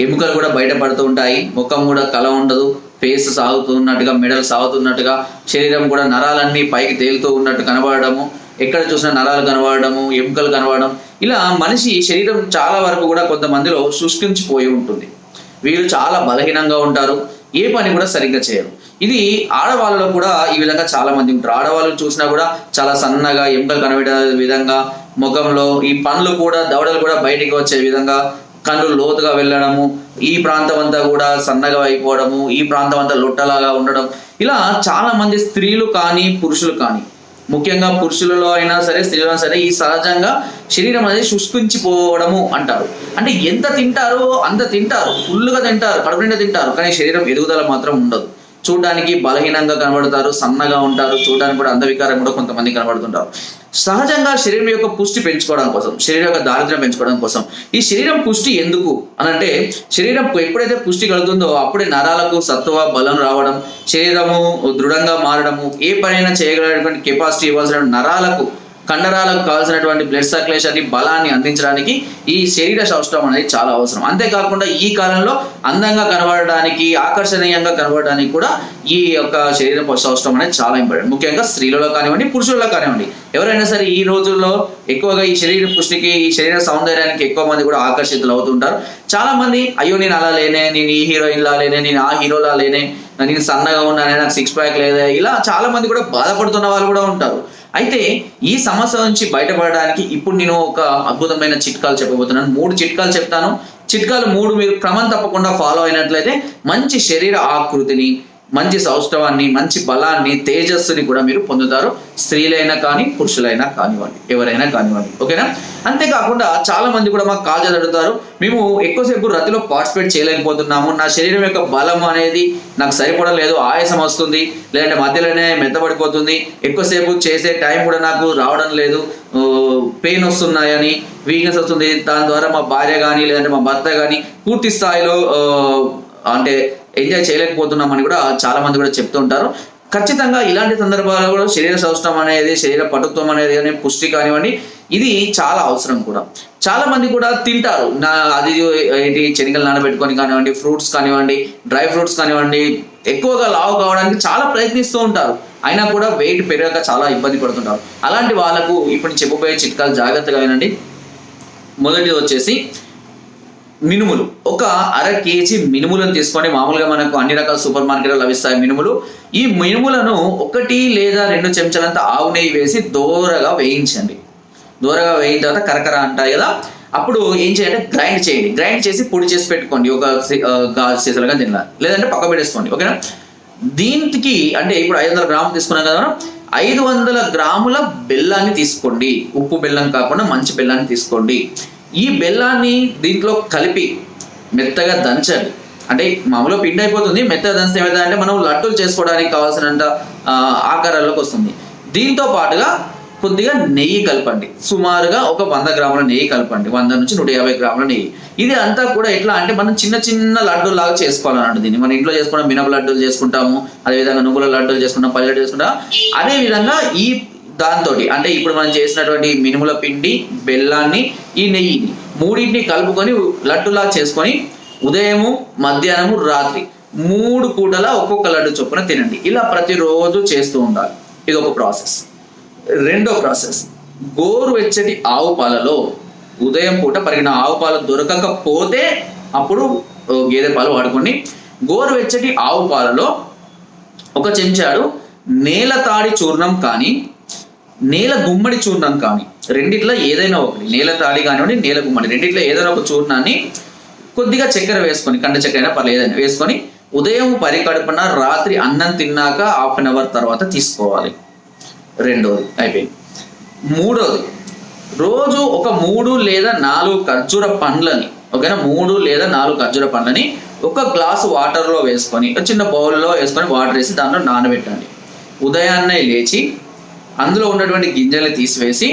ఎముకలు కూడా బయటపడుతూ ఉంటాయి ముఖం కూడా కల ఉండదు ఫేస్ సాగుతున్నట్టుగా మెడలు సాగుతున్నట్టుగా శరీరం కూడా నరాలన్నీ పైకి తేలుతూ ఉన్నట్టు కనబడము ఎక్కడ చూసినా నరాలు కనబడము ఎముకలు కనబడడం ఇలా మనిషి శరీరం చాలా వరకు కూడా కొంతమందిలో శుష్కించిపోయి ఉంటుంది. వీరు చాలా బలహీనంగా ఉంటారు ఏ పని కూడా సరిగ్గా చేయరు. ఇది ఆడవాళ్ళలో కూడా ఈ విధంగా చాలా మంది ఉంటారు. ఆడవాళ్ళు చూసినా కూడా చాలా సన్నగా ఎముకలు కనబడే విధంగా ముఖంలో ఈ పండ్లు కూడా దవడలు కూడా బయటికి వచ్చే విధంగా కళ్ళు లోతుగా వెళ్ళడము ఈ ప్రాంతం అంతా కూడా సన్నగా అయిపోవడము ఈ ప్రాంతం అంతా లొట్టలాగా ఉండడం. ఇలా చాలా మంది స్త్రీలు కానీ పురుషులు కానీ ముఖ్యంగా పురుషులలో అయినా సరే స్త్రీలో అయినా సరే ఈ సహజంగా శరీరం అనేది శుష్కించిపోవడము అంటారు. అంటే ఎంత తింటారో అంత తింటారు. ఫుల్గా తింటారు కడుపు నిండా తింటారు. కానీ శరీరం ఎదుగుదల మాత్రం ఉండదు. చూడడానికి బలహీనంగా కనబడతారు సన్నగా ఉంటారు చూడడానికి కూడా అంధవికారం కూడా కొంతమంది కనబడుతుంటారు. సహజంగా శరీరం యొక్క పుష్టి పెంచుకోవడం కోసం శరీరం యొక్క దారిద్ర్యం పెంచుకోవడం కోసం ఈ శరీరం పుష్టి ఎందుకు అని అంటే శరీరం ఎప్పుడైతే పుష్టి కలుగుతుందో అప్పుడే నరాలకు సత్వ బలం రావడం శరీరము దృఢంగా మారడము ఏ పనైనా చేయగలిగినటువంటి కెపాసిటీ ఇవ్వాల్సిన నరాలకు కండరాలకు కావాల్సినటువంటి బ్లడ్ సర్క్యులేషన్ బలాన్ని అందించడానికి ఈ శరీర సౌష్టం అనేది చాలా అవసరం. అంతేకాకుండా ఈ కాలంలో అందంగా కనబడడానికి ఆకర్షణీయంగా కనబడడానికి కూడా ఈ యొక్క శరీర సౌష్టం అనేది చాలా ఇంపార్టెంట్ ముఖ్యంగా స్త్రీలలో కానివ్వండి పురుషులలో కానివ్వండి. ఎవరైనా సరే ఈ రోజుల్లో ఎక్కువగా ఈ శరీర పుష్టికి ఈ శరీర సౌందర్యానికి ఎక్కువ మంది కూడా ఆకర్షితులు అవుతుంటారు. చాలా మంది అయ్యో నేను అలా లేనే నేను ఈ హీరోయిన్ లా లేనే నేను ఆ హీరోలా లేనే నేను సన్నగా ఉన్నానే నాకు సిక్స్ ప్యాక్ లేదా ఇలా చాలా మంది కూడా బాధపడుతున్న వాళ్ళు కూడా ఉంటారు. అయితే ఈ సమస్య నుంచి బయటపడడానికి ఇప్పుడు నేను ఒక అద్భుతమైన చిట్కాలు చెప్పబోతున్నాను. మూడు చిట్కాలు చెప్తాను. చిట్కాలు మూడు మీరు క్రమం తప్పకుండా ఫాలో అయినట్లయితే మంచి శరీర ఆకృతిని మంచి సౌష్ఠవాన్ని మంచి బలాన్ని తేజస్సుని కూడా మీరు పొందుతారు. స్త్రీలైనా కానీ పురుషులైనా కానివ్వండి. ఎవరైనా కానివ్వండి. ఓకేనా? అంతేకాకుండా చాలా మంది కూడా మాకు కాల్ అడుగుతారు. మేము ఎక్కువసేపు రతిలో పార్టిసిపేట్ చేయలేకపోతున్నాము. నా శరీరం యొక్క బలం అనేది నాకు సరిపడలేదు ఆయాసం వస్తుంది. లేదంటే మధ్యలోనే మెత్తబడిపోతుంది. ఎక్కువసేపు చేసే టైం కూడా నాకు రావడం లేదు. పెయిన్ వస్తున్నాయని వీక్నెస్ వస్తుంది. దాని ద్వారా మా భార్య కానీ లేదంటే మా భర్త కానీ పూర్తి స్థాయిలో అంటే ఎంజాయ్ చేయలేకపోతున్నామని కూడా చాలా మంది కూడా చెప్తూ ఉంటారు. ఖచ్చితంగా ఇలాంటి సందర్భాల్లో కూడా శరీర సౌష్టం అనేది శరీర పటుత్వం అనేది కానీ పుష్టి కానివ్వండి ఇది చాలా అవసరం కూడా. చాలా మంది కూడా తింటారు. నా అది ఏంటి శనగలు నానబెట్టుకొని కానివ్వండి ఫ్రూట్స్ కానివ్వండి డ్రై ఫ్రూట్స్ కానివ్వండి ఎక్కువగా లావు కావడానికి చాలా ప్రయత్నిస్తూ ఉంటారు. అయినా కూడా వెయిట్ పెరగక చాలా ఇబ్బంది పడుతుంటారు. అలాంటి వాళ్ళకు ఇప్పుడు చెప్పబోయే చిట్కాలు జాగ్రత్తగా వినండి. మొదటిది వచ్చేసి మినుములు. ఒక అర కేజీ మినుములను తీసుకొని మామూలుగా మనకు అన్ని రకాల సూపర్ మార్కెట్లో లభిస్తాయి మినుములు. ఈ మినుములను ఒకటి లేదా రెండు చెంచాలంత ఆవు నెయ్యి వేసి దోరగా వేయించండి. దూరగా వేయిన తర్వాత కరకర అంటారు కదా అప్పుడు ఏం చేయాలంటే గ్రైండ్ చేయండి. గ్రైండ్ చేసి పొడి చేసి పెట్టుకోండి. ఒక గాజు సీసాలుగా తినాలి. లేదంటే పక్క పెట్టేసుకోండి. ఓకేనా? దీనికి అంటే ఇప్పుడు ఐదు వందల గ్రాములు తీసుకున్నాం కదా మనం ఐదు వందల గ్రాముల బెల్లాన్ని తీసుకోండి. ఉప్పు బెల్లం కాకుండా మంచి బెల్లాన్ని తీసుకోండి. ఈ బెల్లాన్ని దీంట్లో కలిపి మెత్తగా దంచండి అంటే మామూలుగా పిండి అయిపోతుంది మెత్తగా దంచితే ఏమవుతుందంటే మనం లడ్డూలు చేసుకోవడానికి కావాల్సినంత ఆకారాల్లోకి వస్తుంది. దీంతో పాటుగా కొద్దిగా నెయ్యి కలపండి. సుమారుగా ఒక వంద గ్రాముల నెయ్యి కలపండి. వంద నుంచి నూట యాభై గ్రాముల నెయ్యి. ఇది అంతా కూడా ఎట్లా అంటే మనం చిన్న చిన్న లడ్డూలు లాగా చేసుకోవాలన్నట్టు దీన్ని. మన ఇంట్లో చేసుకున్న మినప లడ్డూలు చేసుకుంటాము అదేవిధంగా నువ్వుల లడ్డూలు చేసుకుంటాం పల్లె చేసుకుంటాం. అదే విధంగా ఈ దాంతో అంటే ఇప్పుడు మనం చేసినటువంటి మినుముల పిండి బెల్లాన్ని ఈ నెయ్యిని మూడింటిని కలుపుకొని లడ్డులా చేసుకొని ఉదయము మధ్యాహ్నము రాత్రి మూడు పూటల ఒక్కొక్క లడ్డు చొప్పున తినండి. ఇలా ప్రతిరోజు చేస్తూ ఉండాలి. ఇది ఒక ప్రాసెస్. రెండో ప్రాసెస్. గోరువెచ్చటి ఆవు పాలలో ఉదయం పూట పరిగిన ఆవు పాలు దొరకకపోతే అప్పుడు గేదె పాలు వాడుకోండి. గోరువెచ్చటి ఆవు పాలలో ఒక చెంచాడు నేల తాడి చూర్ణం కానీ నేల గుమ్మడి చూర్ణం కానీ రెండిట్లో ఏదైనా ఒకటి నేల తాడి కానివ్వండి నేల గుమ్మడి రెండిట్లో ఏదైనా ఒక చూర్ణాన్ని కొద్దిగా చక్కెర వేసుకొని కండ చక్కెర అయినా పర్లేదు వేసుకొని ఉదయం పరికడుపున రాత్రి అన్నం తిన్నాక హాఫ్ అన్ అవర్ తర్వాత తీసుకోవాలి. రెండోది అయిపోయింది. మూడోది రోజు ఒక మూడు లేదా నాలుగు ఖర్జూర పండ్లని ఓకేనా? మూడు లేదా నాలుగు ఖర్జూర పండ్లని ఒక గ్లాసు వాటర్లో వేసుకొని ఒక చిన్న బౌల్లో వేసుకొని వాటర్ వేసి దాంట్లో నానబెట్టండి ఉదయాన్నే లేచి అందులో ఉన్నటువంటి గింజల్ని తీసివేసి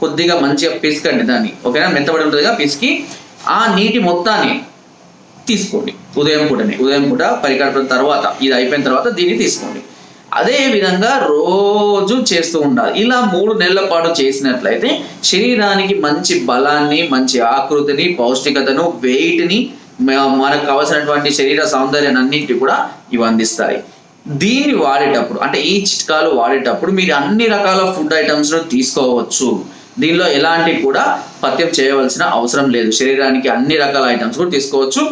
కొద్దిగా మంచిగా పిసుకండి దాన్ని. ఓకేనా? మెత్తబడి ఉంటుందిగా పిసికి. ఆ నీటి మొత్తాన్ని తీసుకోండి. ఉదయం పూటని. ఉదయం పూట పరికల్పన తర్వాత ఇది అయిపోయిన తర్వాత దీన్ని తీసుకోండి. అదే విధంగా రోజు చేస్తూ ఉండాలి. ఇలా మూడు నెలల పాటు చేసినట్లయితే శరీరానికి మంచి బలాన్ని మంచి ఆకృతిని పౌష్టికతను వెయిట్ని మనకు కావాల్సినటువంటి శరీర సౌందర్యాన్ని అన్నింటి కూడా ఇవి అందిస్తాయి. దీన్ని వాడేటప్పుడు అంటే ఈ చిట్కాలు వాడేటప్పుడు మీరు అన్ని రకాల ఫుడ్ ఐటమ్స్ను తీసుకోవచ్చు. దీనిలో ఎలాంటి కూడా పథ్యం చేయవలసిన అవసరం లేదు. శరీరానికి అన్ని రకాల ఐటమ్స్ కూడా తీసుకోవచ్చు.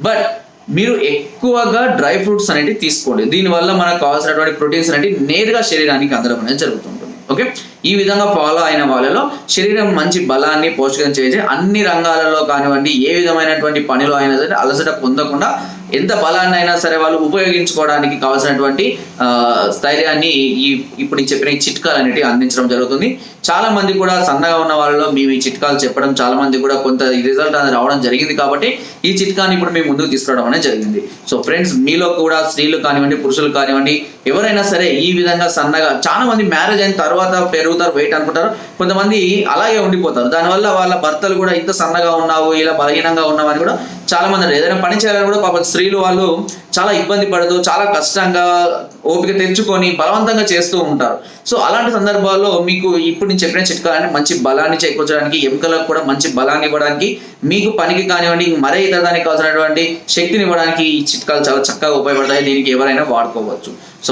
బట్ మీరు ఎక్కువగా డ్రై ఫ్రూట్స్ అనేవి తీసుకోండి. దీనివల్ల మనకు కావాల్సినటువంటి ప్రోటీన్స్ అనేవి నేరుగా శరీరానికి అందడం అనేది జరుగుతుంటుంది. ఓకే ఈ విధంగా ఫాలో అయిన వాళ్ళలో శరీరం మంచి బలాన్ని పోషకం చేసి అన్ని రంగాలలో కానివ్వండి ఏ విధమైనటువంటి పనిలో అయినా సరే అలసట పొందకుండా ఎంత బలాన్ని అయినా సరే వాళ్ళు ఉపయోగించుకోవడానికి కావాల్సినటువంటి స్థైర్యాన్ని ఈ ఇప్పుడు నేను చెప్పిన ఈ చిట్కాలు అనేటివి అందించడం జరుగుతుంది. చాలా మంది కూడా సన్నగా ఉన్న వాళ్ళలో మేము ఈ చిట్కాలు చెప్పడం చాలా మంది కూడా కొంత రిజల్ట్ అనేది రావడం జరిగింది కాబట్టి ఈ చిట్కాని ఇప్పుడు మేము ముందుకు తీసుకురావడం అనేది జరిగింది. సో ఫ్రెండ్స్ మీలో కూడా స్త్రీలు కానివ్వండి పురుషులు కానివ్వండి ఎవరైనా సరే ఈ విధంగా సన్నగా చాలా మంది మ్యారేజ్ అయిన తర్వాత పెరుగుతారు వెయిట్ అనుకుంటారు. కొంతమంది అలాగే ఉండిపోతారు. దానివల్ల వాళ్ళ భర్తలు కూడా ఇంత సన్నగా ఉన్నావు ఇలా బలహీనంగా ఉన్నావు అని కూడా చాలా మంది ఏదైనా పని చేయాలని కూడా పాపం స్త్రీలు వాళ్ళు చాలా ఇబ్బంది పడుతూ చాలా కష్టంగా ఓపిక తెచ్చుకొని బలవంతంగా చేస్తూ ఉంటారు. సో అలాంటి సందర్భాల్లో మీకు ఇప్పుడు నేను చెప్పిన చిట్కాలని మంచి బలాన్ని చేకూర్చడానికి ఎముకలకు కూడా మంచి బలాన్ని ఇవ్వడానికి మీకు పనికి కానివ్వండి మరే ఇతర దానికి కావాల్సినటువంటి శక్తిని ఇవ్వడానికి ఈ చిట్కాలు చాలా చక్కగా ఉపయోగపడతాయి. దీనికి ఎవరైనా వాడుకోవచ్చు. సో